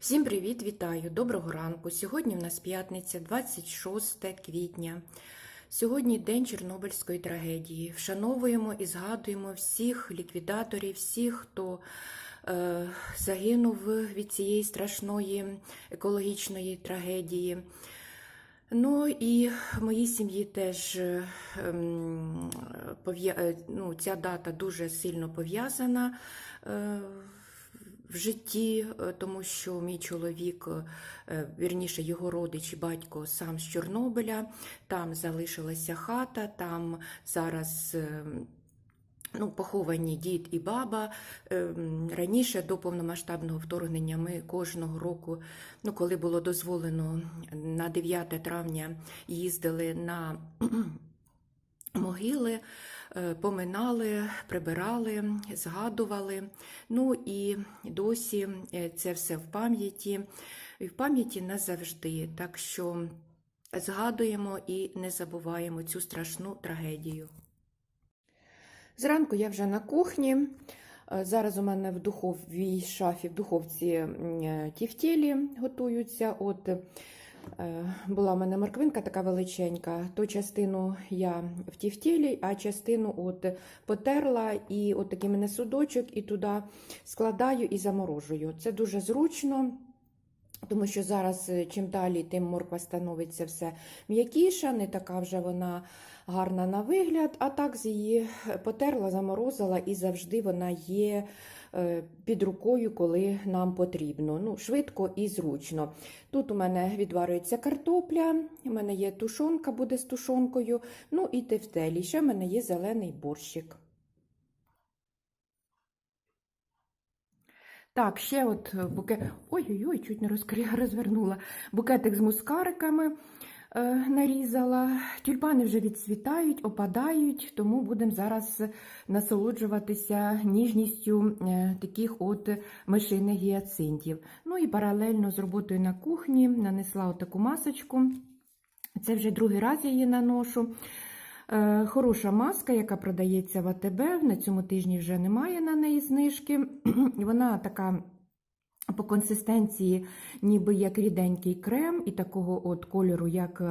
Всім привіт, вітаю! Доброго ранку. Сьогодні в нас п'ятниця, 26 квітня. Сьогодні день Чорнобильської трагедії. Вшановуємо і згадуємо всіх ліквідаторів, всіх, хто е, загинув від цієї страшної екологічної трагедії. Ну і моїй сім'ї теж е, ем, е, ну, ця дата дуже сильно пов'язана е, в житті, е, тому що мій чоловік, е, вірніше, його родич, батько сам з Чорнобиля, там залишилася хата, там зараз. е, Ну, поховані дід і баба. Раніше до повномасштабного вторгнення ми кожного року, ну, коли було дозволено на 9 травня, їздили на могили, е, поминали, прибирали, згадували. Ну і досі е, це все в пам'яті, в пам'яті назавжди. Так що згадуємо і не забуваємо цю страшну трагедію. Зранку я вже на кухні. Е, Зараз у мене в духовій шафі, в духовці е, тівтєлі готуються. От е, була в мене морквинка така величенька. То частину я в тівтєлі, а частину от потерла і от такий мене судочок, і туди складаю і заморожую. Це дуже зручно. Тому що зараз, е, чим далі, тим морква становиться все м'якіша, не така вже вона гарна на вигляд, а так з її потерла, заморозила і завжди вона є е, під рукою, коли нам потрібно. Ну, Швидко і зручно. Тут у мене відварюється картопля, у мене є тушонка, буде з тушонкою, ну і тефтелі. Ще в мене є зелений борщик. Так, ще от букет. Ой-ой-ой, чуть не розкрила, розвернула. Букетик з мускариками е, нарізала. Тюльпани вже відцвітають, опадають, тому будемо зараз насолоджуватися ніжністю е, таких от мишиних гіацинтів. Ну і паралельно з роботою на кухні нанесла отаку масочку. Це вже другий раз я її наношу. Е, Хороша маска, яка продається в АТБ. На цьому тижні вже немає на неї знижки. Вона така по консистенції, ніби як ріденький крем, і такого от кольору, як е,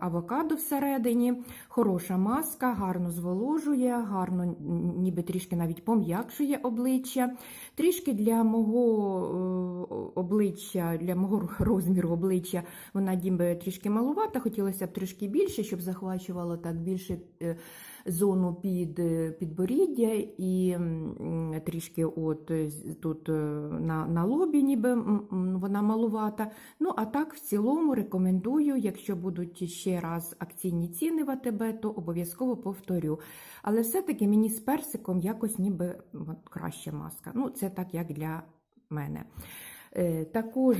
авокадо всередині. Хороша маска, гарно зволожує, гарно ніби трішки навіть пом'якшує обличчя. Трішки для мого е, обличчя, для мого розміру обличчя вона ніби трішки малувата. Хотілося б трішки більше, щоб захвачувало так більше е, зону під підборіддя і трішки от е, тут е, на, на лобі, ніби вона малувата. Ну, а так, в цілому рекомендую, якщо будуть ще раз акційні ціни в АТБ, то обов'язково повторю. Але все-таки мені з персиком якось ніби от, краща маска. Ну, це так, як для мене. Е, Також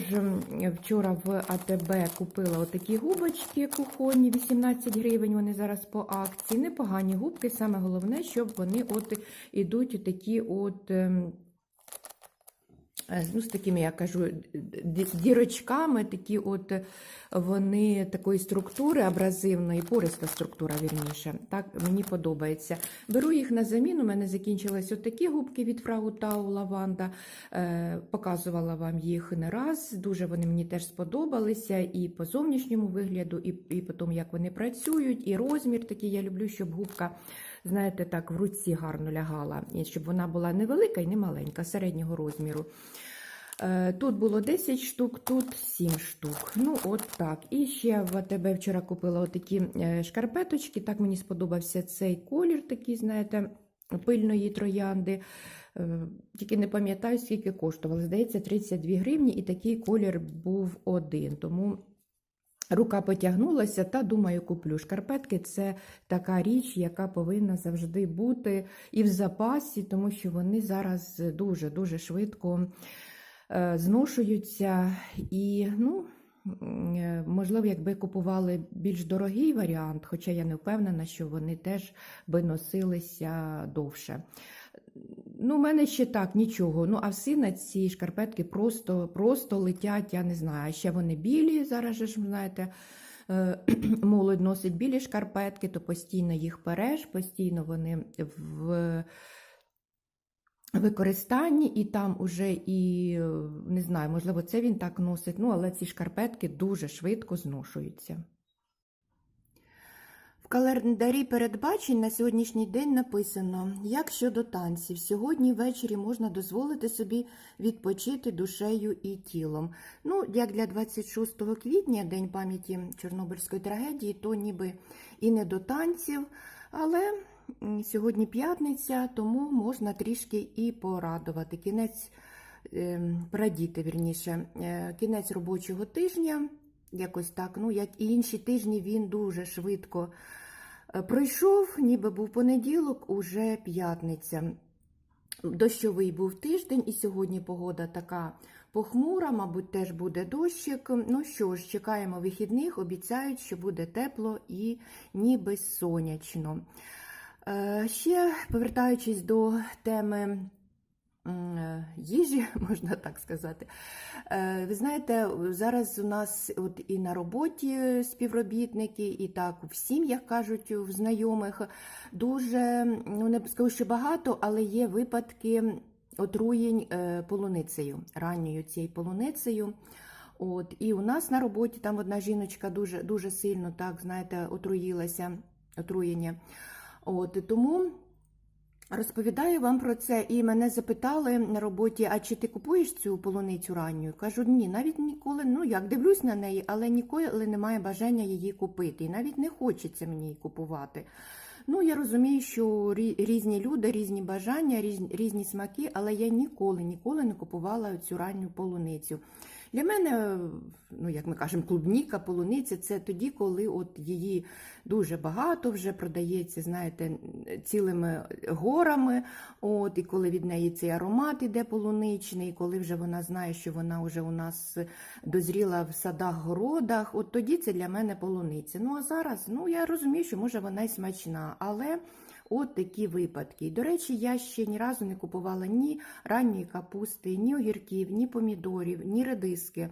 вчора в АТБ купила отакі губочки кухонні, 18 гривень, вони зараз по акції. Непогані губки, саме головне, щоб вони от ідуть такі от. Е, Ну, з такими, я кажу, дірочками, такі от вони такої структури абразивної, пориста структура, вірніше. Так мені подобається. Беру їх на заміну. У мене закінчились от такі губки від Фрагутау Лаванда. Е, показувала вам їх не раз. Дуже вони мені теж сподобалися і по зовнішньому вигляду, і, і по тому, як вони працюють, і розмір такий. Я люблю, щоб губка, знаєте, так в руці гарно лягала, щоб вона була не велика і не маленька, середнього розміру. Е, Тут було 10 штук, тут 7 штук. Ну, от так. І ще в АТБ вчора купила отакі е, шкарпеточки. Так мені сподобався цей колір, такий, знаєте, пильної троянди. Е, Тільки не пам'ятаю, скільки коштували. Здається, 32 гривні, і такий колір був один. Тому рука потягнулася та думаю, куплю. Шкарпетки це така річ, яка повинна завжди бути і в запасі, тому що вони зараз дуже-дуже швидко е, зношуються. І, ну, е, можливо, якби купували більш дорогий варіант, хоча я не впевнена, що вони теж би носилися довше. Ну, у мене ще так нічого. Ну, а в сина ці шкарпетки просто, просто летять, я не знаю. А ще вони білі, зараз же ж знаєте. е, Молодь носить білі шкарпетки, то постійно їх переш, постійно вони в використанні, і там уже і не знаю, можливо, це він так носить. Ну, але ці шкарпетки дуже швидко зношуються. В календарі передбачень на сьогоднішній день написано: як щодо танців, сьогодні ввечері можна дозволити собі відпочити душею і тілом. Ну, як для 26 квітня, День пам'яті Чорнобильської трагедії, то ніби і не до танців, але сьогодні п'ятниця, тому можна трішки і порадувати. Кінець ем, порадіти, вірніше, е, кінець робочого тижня. Якось так, ну як і інші тижні, він дуже швидко е, пройшов, ніби був понеділок, уже п'ятниця. Дощовий був тиждень, і сьогодні погода така похмура, мабуть, теж буде дощик. Ну що ж, чекаємо вихідних, обіцяють, що буде тепло і ніби сонячно. Е, Ще повертаючись до теми їжі, можна так сказати. Е, Ви знаєте, зараз у нас от і на роботі співробітники, і так в сім'ях кажуть, в знайомих дуже, ну не скажу, що багато, але є випадки отруєнь е, полуницею, ранньою цією полуницею. От, і у нас на роботі там одна жіночка дуже, дуже сильно так, знаєте, отруїлася, отруєння. От, тому Розповідаю вам про це, і мене запитали на роботі, а чи ти купуєш цю полуницю ранню? Кажу, ні, навіть ніколи, ну як дивлюсь на неї, але ніколи немає бажання її купити. І навіть не хочеться мені її купувати. Ну, я розумію, що рі- різні люди, різні бажання, різні смаки, але я ніколи, ніколи не купувала цю ранню полуницю. Для мене, ну як ми кажемо, клубніка, полуниця це тоді, коли от її дуже багато вже продається, знаєте, цілими горами. От, і коли від неї цей аромат іде полуничний, коли вже вона знає, що вона вже у нас дозріла в садах, городах, от тоді це для мене полуниця. Ну а зараз, ну я розумію, що може вона й смачна, але. От такі випадки. До речі, я ще ні разу не купувала ні ранньої капусти, ні огірків, ні помідорів, ні редиски.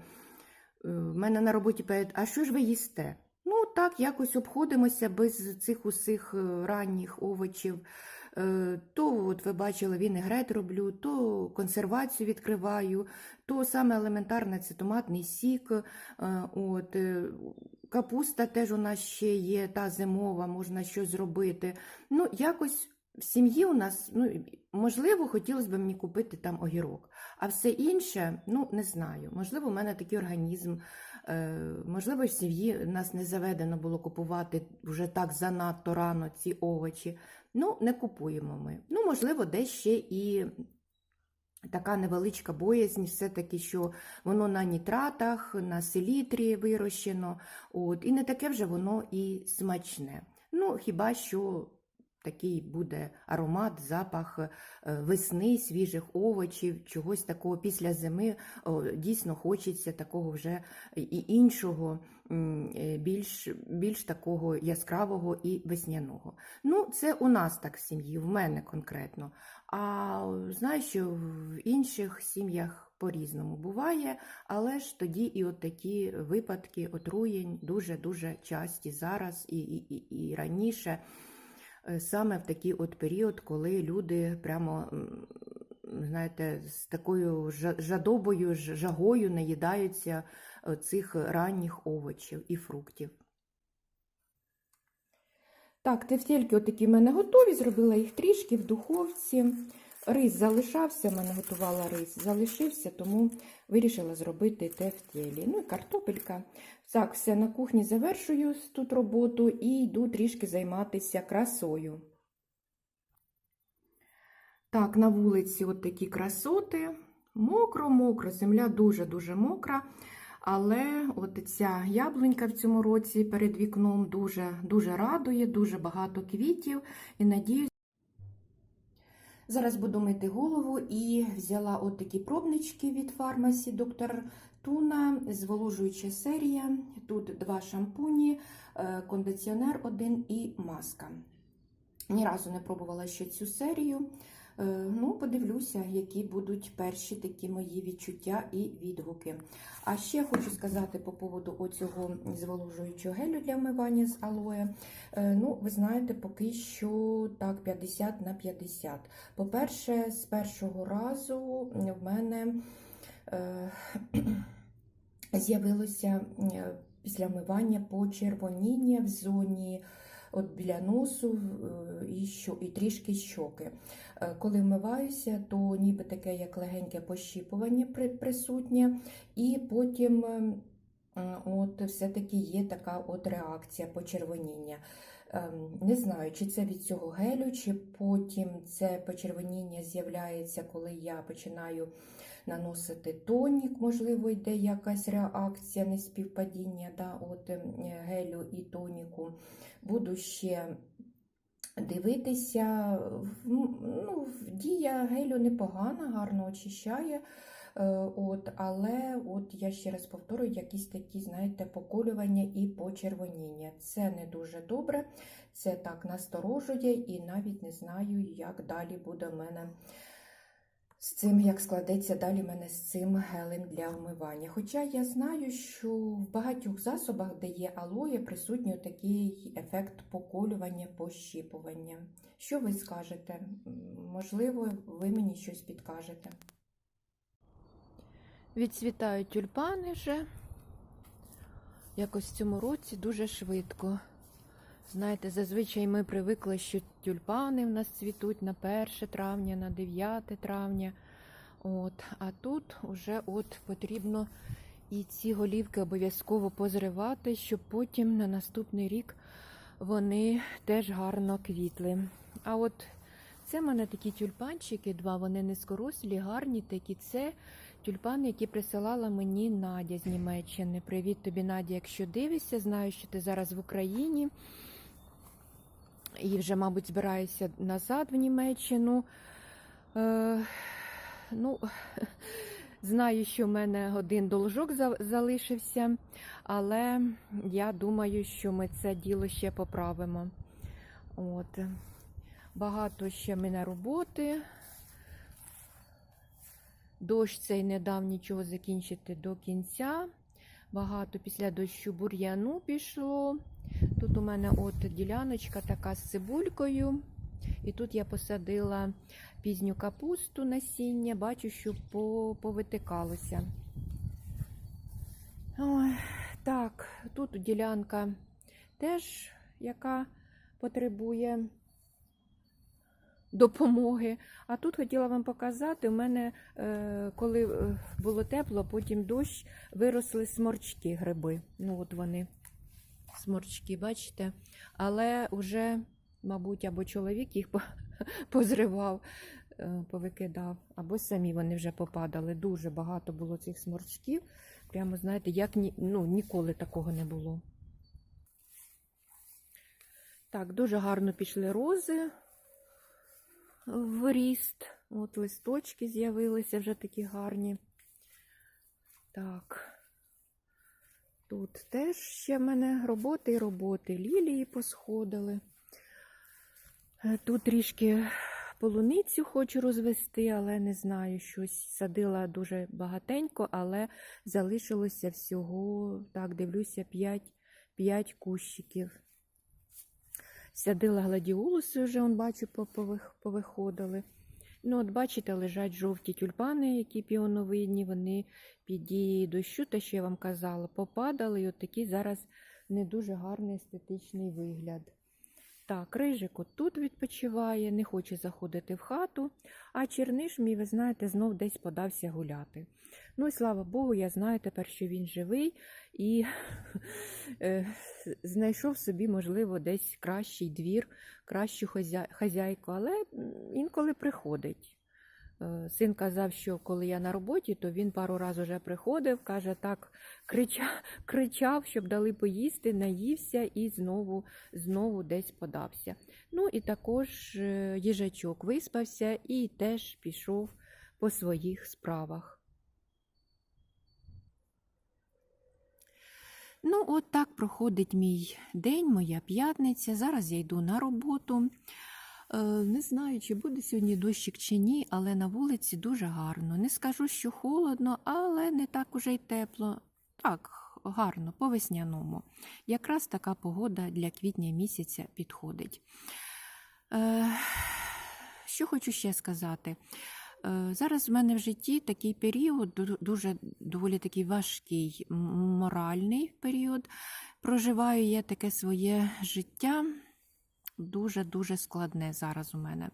У мене на роботі питають, а що ж ви їсте? Ну, так, якось обходимося без цих усіх е, ранніх овочів. Е, То, от ви бачили, вінегрет роблю, то консервацію відкриваю, то саме елементарне це томатний сік. Е, От, е, капуста теж у нас ще є, та зимова, можна щось зробити. Ну, якось в сім'ї у нас, ну, можливо, хотілося б мені купити там огірок. А все інше, ну, не знаю. Можливо, у мене такий організм. Можливо, в сім'ї нас не заведено було купувати вже так занадто рано ці овочі. Ну, не купуємо ми. Ну, можливо, десь ще і така невеличка боязнь, все-таки, що воно на нітратах, на селітрі вирощено, от, і не таке вже воно і смачне. Ну, хіба що такий буде аромат, запах е, весни, свіжих овочів, чогось такого після зими дійсно хочеться такого вже і іншого, е, більш, більш такого яскравого і весняного. Ну, це у нас так в сім'ї, в мене конкретно. А знаю, що в інших сім'ях по-різному буває, але ж тоді і от такі випадки отруєнь дуже-дуже часті зараз і, і, і, і раніше, саме в такий от період, коли люди прямо, знаєте, з такою жадобою, жагою наїдаються е, цих ранніх овочів і фруктів. Так, тефтельки отакі в мене готові, зробила їх трішки в духовці. Рис залишався, в мене готувала рис, залишився, тому вирішила зробити тефтелі. Ну і картопелька. Так, все, на кухні завершую тут роботу і йду трішки займатися красою. Так, на вулиці от такі красоти. Мокро-мокро, земля дуже-дуже мокра. Але от ця яблунька в цьому році перед вікном дуже, дуже радує, дуже багато квітів. І надіюсь, зараз буду мити голову і взяла от такі пробнички від фармасі доктор Туна, зволожуюча серія. Тут два шампуні, е, кондиціонер один і маска. Ні разу не пробувала ще цю серію. Е, Ну, подивлюся, які будуть перші такі мої відчуття і відгуки. А ще хочу сказати по поводу оцього зволожуючого гелю для вмивання з алоє. Е, Ну, ви знаєте, поки що так 50 на 50. По-перше, з першого разу в мене е, з'явилося е, після вмивання почервоніння в зоні от біля носу е, і, що, і трішки щоки. Е, Коли вмиваюся, то ніби таке як легеньке пощіпування присутнє, і потім е, от все-таки є така от реакція почервоніння. Не знаю, чи це від цього гелю, чи потім це почервоніння з'являється, коли я починаю наносити тонік, можливо, йде якась реакція, неспівпадіння да, от, ем, гелю і тоніку. Буду ще дивитися. Ну, дія гелю непогана, гарно очищає. Е, От, але от я ще раз повторюю, якісь такі, знаєте, поколювання і почервоніння. Це не дуже добре, це так насторожує, і навіть не знаю, як далі буде в мене з цим, як складеться далі мене з цим гелем для вмивання. Хоча я знаю, що в багатьох засобах, де є алоє, присутній такий ефект поколювання, пощіпування. Що ви скажете? Можливо, ви мені щось підкажете. Відцвітають тюльпани вже. Якось в цьому році дуже швидко. Знаєте, зазвичай ми привикли, що тюльпани в нас цвітуть на 1 травня, на 9 травня. От, а тут вже от потрібно і ці голівки обов'язково позривати, щоб потім на наступний рік вони теж гарно квітли. А от це в мене такі тюльпанчики, два, вони низькорослі, гарні такі. Це тюльпани, які присилала мені Надя з Німеччини. Привіт тобі, Надя, якщо дивишся, знаю, що ти зараз в Україні. І вже, мабуть, збираєшся назад в Німеччину. Е, ну, знаю, що в мене один должок за- залишився, але я думаю, що ми це діло ще поправимо. От. Багато ще мене роботи. Дощ цей не дав нічого закінчити до кінця. Багато після дощу бур'яну пішло. Тут у мене от діляночка така з цибулькою. І тут я посадила пізню капусту насіння, бачу, що повитикалося. Так, тут ділянка теж, яка потребує допомоги. А тут хотіла вам показати, у мене, е, коли е, було тепло, потім дощ, виросли сморчки гриби. Ну, от вони, сморчки, бачите? Але вже, мабуть, або чоловік їх позривав, е, повикидав, або самі вони вже попадали. Дуже багато було цих сморчків. Прямо, знаєте, як ні, ну, ніколи такого не було. Так, дуже гарно пішли рози в ріст. От листочки з'явилися вже такі гарні. Так. Тут теж ще в мене роботи і роботи. Лілії посходили. Е, Тут трішки полуницю хочу розвести, але не знаю, щось садила дуже багатенько, але залишилося всього, так, дивлюся, 5, 5 кущиків. Сядила гладіолуси вже, он бачу, по- пових- повиходили. Ну, от бачите, лежать жовті тюльпани, які піоновидні, вони під дією дощу, те, що я вам казала, попадали, і от такий зараз не дуже гарний естетичний вигляд. Так, рижик от тут відпочиває, не хоче заходити в хату, а черниш мій, ви знаєте, знов десь подався гуляти. Ну і слава Богу, я знаю тепер, що він живий і е, знайшов собі, можливо, десь кращий двір, кращу хазяйку, але інколи приходить. Е, Син казав, що коли я на роботі, то він пару разів вже приходив, каже, так кричав, кричав, щоб дали поїсти, наївся і знову, знову десь подався. Ну і також е, їжачок виспався і теж пішов по своїх справах. Ну, от так проходить мій день, моя п'ятниця. Зараз я йду на роботу. Е, Не знаю, чи буде сьогодні дощик чи ні, але на вулиці дуже гарно. Не скажу, що холодно, але не так уже й тепло. Так, гарно, по весняному. Якраз така погода для квітня місяця підходить. Е, Що хочу ще сказати? Е, Зараз в мене в житті такий період, дуже доволі такий важкий моральний період. Проживаю я таке своє життя дуже-дуже складне зараз у мене.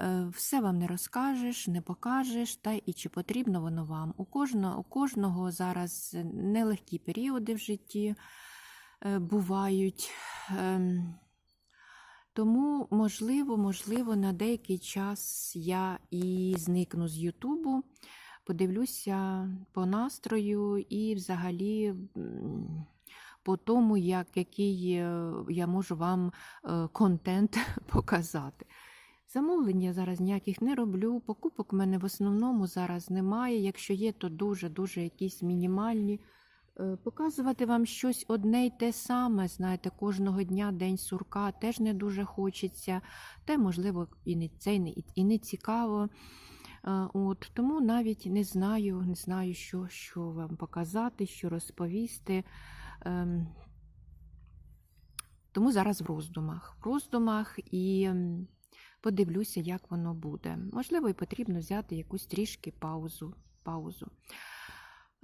Е, Все вам не розкажеш, не покажеш, та і чи потрібно воно вам. У кожного, у кожного зараз нелегкі періоди в житті е, бувають. Ем, Тому, можливо, можливо, на деякий час я і зникну з Ютубу, подивлюся по настрою і взагалі по тому, як, який е, я можу вам е, контент показати. Замовлень я зараз ніяких не роблю. Покупок в мене в основному зараз немає. Якщо є, то дуже-дуже якісь мінімальні. Е, Показувати вам щось одне й те саме, знаєте, кожного дня день сурка теж не дуже хочеться, та, можливо, і не це і не, цікаво. От, тому навіть не знаю, не знаю, що, що вам показати, що розповісти. Ем, Тому зараз в роздумах. В роздумах і подивлюся, як воно буде. Можливо, і потрібно взяти якусь трішки паузу. паузу.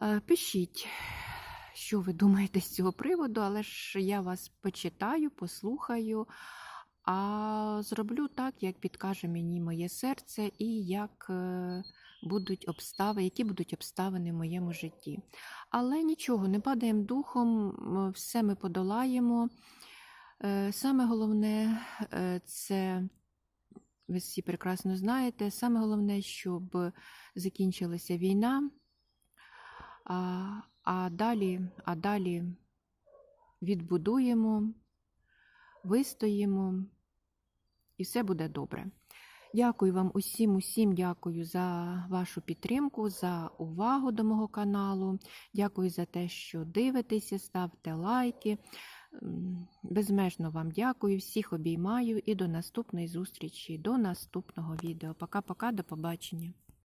Е, Пишіть, що ви думаєте з цього приводу, але ж я вас почитаю, послухаю, а зроблю так, як підкаже мені моє серце, і як е, будуть обставини, які будуть обставини в моєму житті. Але нічого, не падаємо духом, все ми подолаємо. Е, Саме головне е, це. Ви всі прекрасно знаєте, саме головне, щоб закінчилася війна, а, а, далі, а далі відбудуємо, вистоїмо, і все буде добре. Дякую вам усім, усім дякую за вашу підтримку, за увагу до мого каналу. Дякую за те, що дивитеся, ставте лайки. Безмежно вам дякую, всіх обіймаю і до наступної зустрічі, до наступного відео. Пока-пока, до побачення.